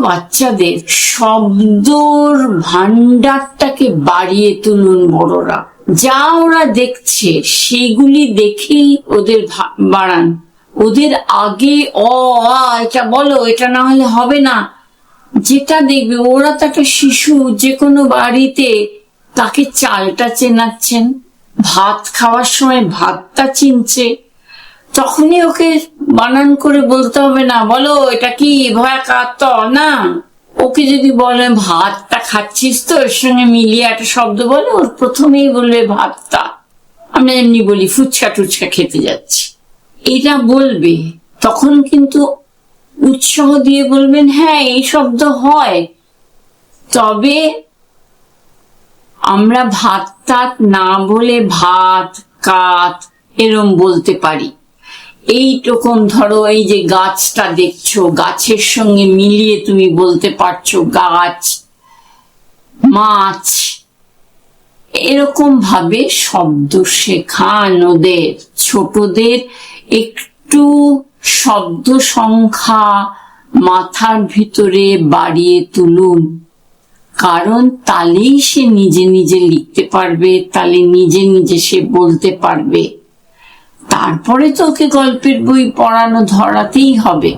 বাচ্চাদের শব্দর ভান্ডারটাকে বাড়িয়ে তুলুন বড়রা। যা ওরা দেখছে, সেগুলি দেখেই ওদের বাড়ান। ওদের আগে, অ, আ, এটা বলো, এটা না হলে হবে না। যেটা দেখবে, ওরা তো একটা শিশু যে কোনো বাড়িতে তাকে চালটা চেনাচ্ছেন। ভাত খাওয়ার সময় ভাতটা চিনছে। তখনই ওকে বানান করে বলতে হবে, না, বলো, এটা কি ভয় কাত না। ওকে যদি বলে, ভাতটা খাচ্ছিস তো? এর সঙ্গে মিলিয়ে একটা শব্দ বলে, ওর প্রথমেই বলবে, ভাতটা। আমরা এমনি বলি, ফুচকা টুচকা খেতে যাচ্ছি। এটা বলবে। তখন কিন্তু উৎসাহ দিয়ে বলবেন হ্যাঁ এই শব্দ হয়। তবে আমরা ভাত না বলে ভাত, কাত এরম বলতে পারি। এইরকম ধরো এই যে গাছটা দেখছ, গাছের সঙ্গে মিলিয়ে তুমি বলতে পারছ গাছ, মাছ এরকম ভাবে শব্দ শেখান ওদের। ছোটদের একটু শব্দ সংখ্যা মাথার ভিতরে বাড়িয়ে তুলুন। কারণ তালেই সে নিজে নিজে লিখতে পারবে, তালে নিজে নিজে সে বলতে পারবে। তারপরে তোকে গল্পের বই পড়ানো ধরাতেই হবে।